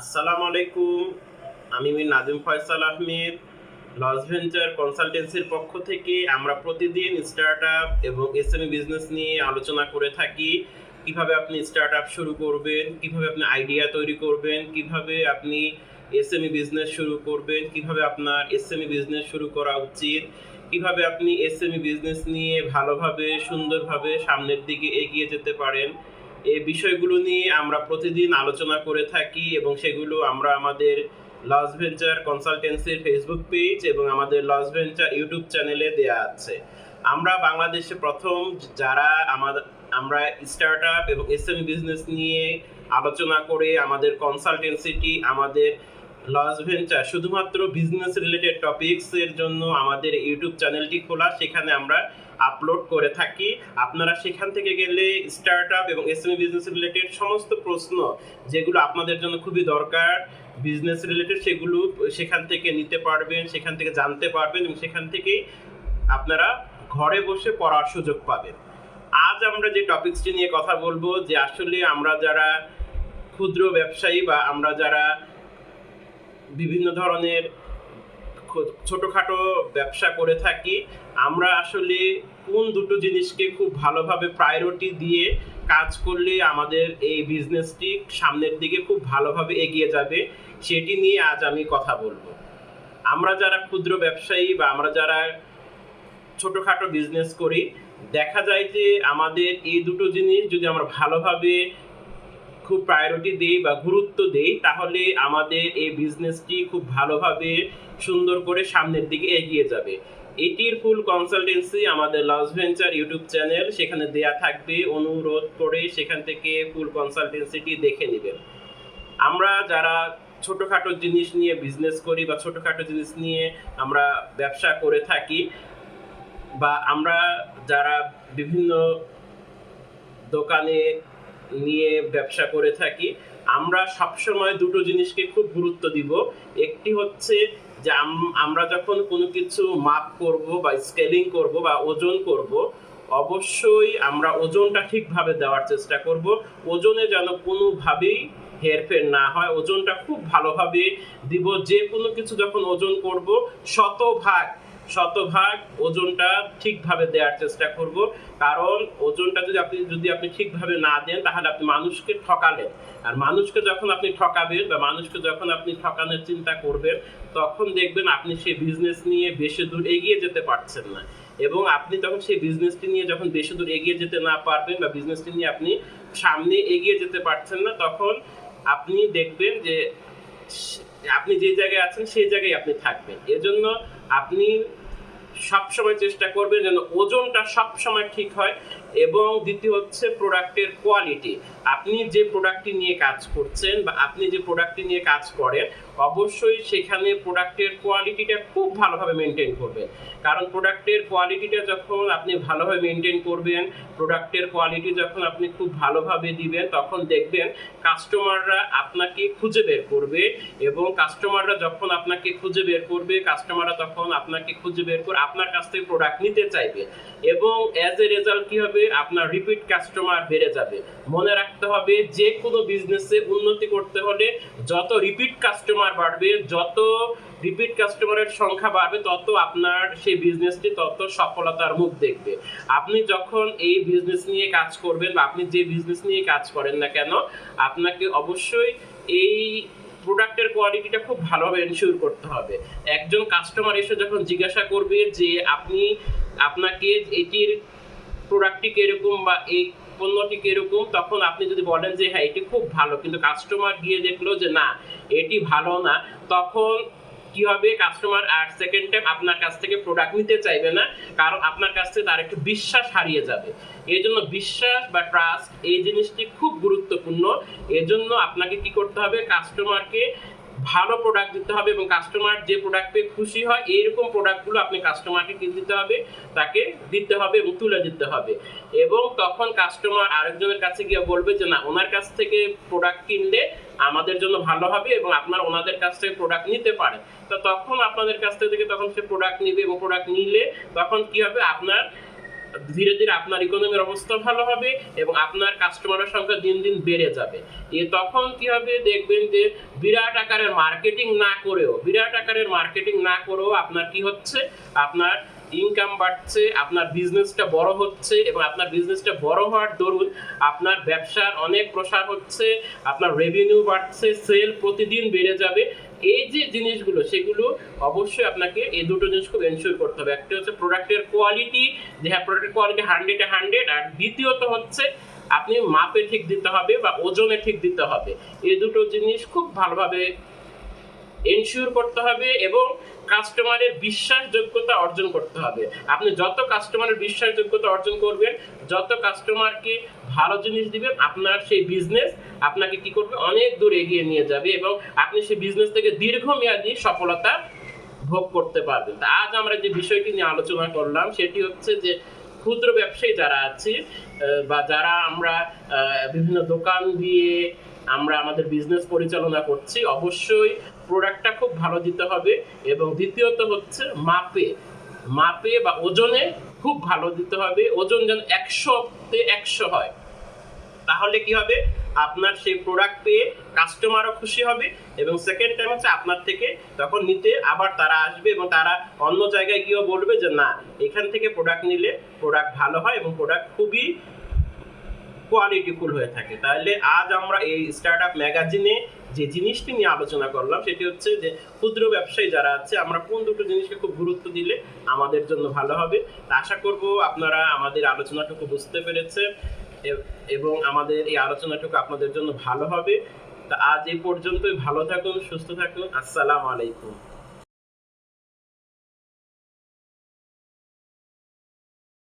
আসসালামু আলাইকুম আমি মির নাজিম ফয়সাল আহমেদ, লস ভেঞ্চার কনসালটেন্সির পক্ষ থেকে আমরা প্রতিদিন স্টার্ট আপ এবং এসএমই বিজনেস নিয়ে আলোচনা করে থাকি। কীভাবে আপনি স্টার্ট আপ শুরু করবেন, কীভাবে আপনি আইডিয়া তৈরি করবেন, কীভাবে আপনি এসএমই বিজনেস শুরু করবেন, কীভাবে আপনার এসএমই বিজনেস শুরু করা উচিত, কীভাবে আপনি এসএমই বিজনেস নিয়ে ভালোভাবে, সুন্দরভাবে সামনের দিকে এগিয়ে যেতে পারেন। এই বিষয়গুলো নিয়ে আমরা প্রতিদিন আলোচনা করে থাকি এবং সেগুলো আমরা আমাদের লস ভেঞ্চার কনসালটেন্সির ফেসবুক পেজ এবং আমাদের লস ভেঞ্চার ইউটিউব চ্যানেলে দেয়া আছে। আমরা বাংলাদেশে প্রথম যারা আমাদের আমরা স্টার্ট আপ এবং এস বিজনেস নিয়ে আলোচনা করে আমাদের কনসালটেন্সিটি আমাদের লস ভেঞ্চার। শুধুমাত্র বিজনেস রিলেটেড টপিকস এর জন্য আমাদের ইউটিউব চ্যানেলটি খোলা, সেখানে আমরা আপলোড করে থাকি। আপনারা সেখান থেকে গেলে স্টার্ট আপ এবং এসএমই বিজনেস রিলেটেড সমস্ত প্রশ্ন যেগুলো আপনাদের জন্য খুবই দরকার বিজনেস রিলেটেড সেগুলো সেখান থেকে নিতে পারবেন, সেখান থেকে জানতে পারবেন এবং সেখান থেকেই আপনারা ঘরে বসে পড়ার সুযোগ পাবেন। আজ আমরা যে টপিকসটি নিয়ে কথা বলব, যে আসলে আমরা যারা ক্ষুদ্র ব্যবসায়ী বা আমরা যারা বিভিন্ন ধরনের ছোটখাটো ব্যবসা করে থাকি। আমরা আসলে কোন দুটো জিনিসকে খুব ভালোভাবে প্রায়োরিটি দিয়ে কাজ করলে আমাদের এই বিজনেসটি সামনের দিকে খুব ভালোভাবে এগিয়ে যাবে, সেটি নিয়ে আজ আমি কথা বলব। আমরা যারা ক্ষুদ্র ব্যবসায়ী বা আমরা যারা ছোটখাটো বিজনেস করি, দেখা যায় যে আমাদের এই দুটো জিনিস যদি আমরা ভালোভাবে খুব প্রায়োরিটি দেই বা গুরুত্ব দেই, তাহলে আমাদের এই বিজনেসটি খুব ভালোভাবে সুন্দর করে সামনের দিকে এগিয়ে যাবে। এটির ফুল কনসালটেন্সি আমাদের লস ভেঞ্চার ইউটিউব চ্যানেল সেখানে দেয়া থাকবে। অনুরোধ করে সেখান থেকে ফুল কনসালটেন্সিটি দেখে নেবেন। আমরা যারা ছোটোখাটো জিনিস নিয়ে বিজনেস করি বা ছোটোখাটো জিনিস নিয়ে আমরা ব্যবসা করে থাকি বা আমরা যারা বিভিন্ন দোকানে নিয়ে ব্যবসা করে থাকি। আমরা সবসময় দুটো জিনিসকে খুব গুরুত্ব দিব। একটি হচ্ছে যে আম- আমরা যখন কোনো কিছু মাপ করব বা স্কেলিং করব বা ওজন করব, অবশ্যই আমরা ওজনটা ঠিকভাবে দেওয়ার চেষ্টা করব। ওজনে যেন কোনোভাবেই হেরফের না হয়, ওজনটা খুব ভালোভাবে দিব। যে কোনো কিছু যখন ওজন করব, শতভাগ শতভাগ ওজনটা ঠিকভাবে দেওয়ার চেষ্টা করব। কারণ ওজনটা যদি আপনি যদি আপনি ঠিকভাবে না দেন, তাহলে আপনি মানুষকে ঠকালেন। আর মানুষকে যখন আপনি ঠকাবেন বা মানুষকে যখন আপনি ঠকানোর চিন্তা করবেন, তখন দেখবেন আপনি সেই বিজনেস নিয়ে বেশি দূর এগিয়ে যেতে পারছেন না। এবং আপনি তখন সেই বিজনেসটি নিয়ে যখন বেশি দূর এগিয়ে যেতে না পারবেন বা বিজনেসটি নিয়ে আপনি সামনে এগিয়ে যেতে পারছেন না, তখন আপনি দেখবেন যে, আপনি যে জায়গায় আছেন, সেই জায়গায় আপনি থাকবেন। এজন্য আপনি সবসময় চেষ্টা করবেন যেন ওজনটা সবসময় ঠিক হয়। এবং দ্বিতীয় হচ্ছে প্রোডাক্টের কোয়ালিটি। আপনি যে প্রোডাক্টটি নিয়ে কাজ করছেন বা আপনি যে প্রোডাক্টটি নিয়ে কাজ করেন, অবশ্যই সেখানে প্রোডাক্টের কোয়ালিটিটা খুব ভালোভাবে মেনটেন করবেন। কারণ প্রোডাক্টের কোয়ালিটিটা যখন আপনি ভালোভাবে মেনটেন করবেন, প্রোডাক্টের কোয়ালিটি যখন আপনি খুব ভালোভাবে দিবেন, তখন দেখবেন কাস্টমাররা আপনাকে খুঁজে বের করবে এবং কাস্টমাররা যখন আপনাকে খুঁজে বের করবে, কাস্টমাররা তখন আপনাকে খুঁজে বের করে আপনার কাছ থেকে প্রোডাক্ট নিতে চাইবে। এবং অ্যাজ এ রেজাল্ট কি হবে? আপনার রিপিট কাস্টমার বেড়ে যাবে। মনে রাখতে হবে, যে কোনো বিজনেসে উন্নতি করতে হলে যত রিপিট কাস্টমার বাড়বে, যত রিপিট কাস্টমারের সংখ্যা বাড়বে, তত আপনার সেই বিজনেসটি তত সফলতার মুখ দেখবে। আপনি যখন এই বিজনেস নিয়ে কাজ করবেন বা আপনি যে বিজনেস নিয়ে কাজ করেন না কেন, আপনাকে অবশ্যই এই প্রোডাক্টের কোয়ালিটিটা খুব ভালোভাবে এনশিওর করতে হবে। একজন কাস্টমার এসে যখন জিজ্ঞাসা করবে যে আপনি, আপনাকে এটির প্রোডাক্টটি কীরকম বা এই পণ্যটি কীরকম, তখন আপনি যদি বলেন যে হ্যাঁ এটি খুব ভালো। কিন্তু কাস্টমার গিয়ে দেখল যে, না, এটি ভালো না। তখন কি হবে? কাস্টমার আর সেকেন্ড টাইম আপনার কাছ থেকে প্রোডাক্ট নিতে চাইবে না, কারণ আপনার কাছ থেকে তার একটু বিশ্বাস হারিয়ে যাবে। এই জন্য বিশ্বাস বা ট্রাস্ট এই জিনিসটি খুব গুরুত্বপূর্ণ। এজন্য আপনাকে কি করতে হবে? কাস্টমারকে ভালো প্রোডাক্ট দিতে হবে এবং কাস্টমার যে প্রোডাক্ট পেয়ে খুশি হয়, এইরকম প্রোডাক্টগুলো আপনি কাস্টমারকে কিনে দিতে হবে, তাকে দিতে হবে এবং তুলে দিতে হবে। এবং তখন কাস্টমার আরেকজনের কাছে গিয়ে বলবে যে, না, ওনার কাছ থেকে প্রোডাক্ট কিনলে আমাদের জন্য ভালো হবে এবং আপনার ওনাদের কাছ থেকে প্রোডাক্ট নিতে পারে তো তখন আপনাদের কাছ থেকে তখন সে প্রোডাক্ট নিবে এবং প্রোডাক্ট নিলে তখন কি হবে? আপনার ধীরে ধীরে আপনার ইকোনমির অবস্থা ভালো হবে এবং আপনার কাস্টমারের সংখ্যা দিন দিন বেড়ে যাবে। এ তখন কি হবে? দেখবেন যে বিরাট আকারের মার্কেটিং না করেও, বিরাট আকারের মার্কেটিং না করেও আপনার কি হচ্ছে? আপনার ইনকাম বাড়ছে, আপনার বিজনেসটা বড় হচ্ছে এবং আপনার বিজনেসটা বড় হওয়ার দরুন আপনার ব্যবসার অনেক প্রসার হচ্ছে, আপনার রেভিনিউ বাড়ছে সেল প্রতিদিন বেড়ে যাবে এই যে জিনিসগুলো, সেগুলো অবশ্যই আপনাকে এই দুটো জিনিস খুব এনশিওর করতে হবে। একটা হচ্ছে প্রোডাক্টের কোয়ালিটি যে হ্যাঁ প্রোডাক্টের কোয়ালিটি হান্ড্রেডে হান্ড্রেড আর দ্বিতীয়ত হচ্ছে আপনি মাপে ঠিক দিতে হবে বা ওজনে ঠিক দিতে হবে। এই দুটো জিনিস খুব ভালোভাবে এনশিওর করতে হবে এবং কাস্টমারের বিশ্বাসযোগ্যতা অর্জন করতে হবে। আপনি যত কাস্টমারের বিশ্বাসযোগ্যতা অর্জন করবেন, যত কাস্টমারকে ভালো জিনিস দিবেন, আপনার সেই বিজনেস আপনাকে কি করবে? অনেক দূর এগিয়ে নিয়ে যাবে এবং আপনি সেই বিজনেস থেকে দীর্ঘমেয়াদী সফলতা ভোগ করতে পারবেন। তা আজ আমরা যে বিষয়টি নিয়ে আলোচনা করলাম, সেটি হচ্ছে যে ক্ষুদ্র ব্যবসায়ী যারা আছি বা যারা আমরা বিভিন্ন দোকান দিয়ে আমরা আমাদের বিজনেস পরিচালনা করছি, অবশ্যই প্রোডাক্টটা খুব ভালো দিতে হবে এবং দ্বিতীয়ত হচ্ছে মাপে। মাপে বা ওজনে খুব ভালো দিতে হবে। ওজন যেন একশোতে একশো হয়। তাহলে কি হবে? আপনার সেই প্রোডাক্ট পেয়ে কাস্টমারও খুশি হবে এবং সেকেন্ড টাইম হচ্ছে আপনার থেকে তখন নিতে আবার তারা আসবে এবং তারা অন্য জায়গায় গিয়েও বলবে যে, না, এখান থেকে প্রোডাক্ট নিলে প্রোডাক্ট ভালো হয় এবং প্রোডাক্ট খুবই কোয়ালিটিফুল হয়ে থাকে। তাহলে আজ আমরা এই স্টার্ট আপ ম্যাগাজিনে যে জিনিসটি নিয়ে আলোচনা করলাম, সেটি হচ্ছে যে ক্ষুদ্র ব্যবসায়ী যারা আছে, আমরা কোন দুটো জিনিসকে খুব গুরুত্ব দিলে আমাদের জন্য ভালো হবে? তা আশা করব আপনারা আমাদের আলোচনাটুকু বুঝতে পেরেছে এবং আমাদের এই আলোচনাটুকু আপনাদের জন্য ভালো হবে। তা আজ এই পর্যন্তই। ভালো থাকুন, সুস্থ থাকুন। আসসালামু আলাইকুম।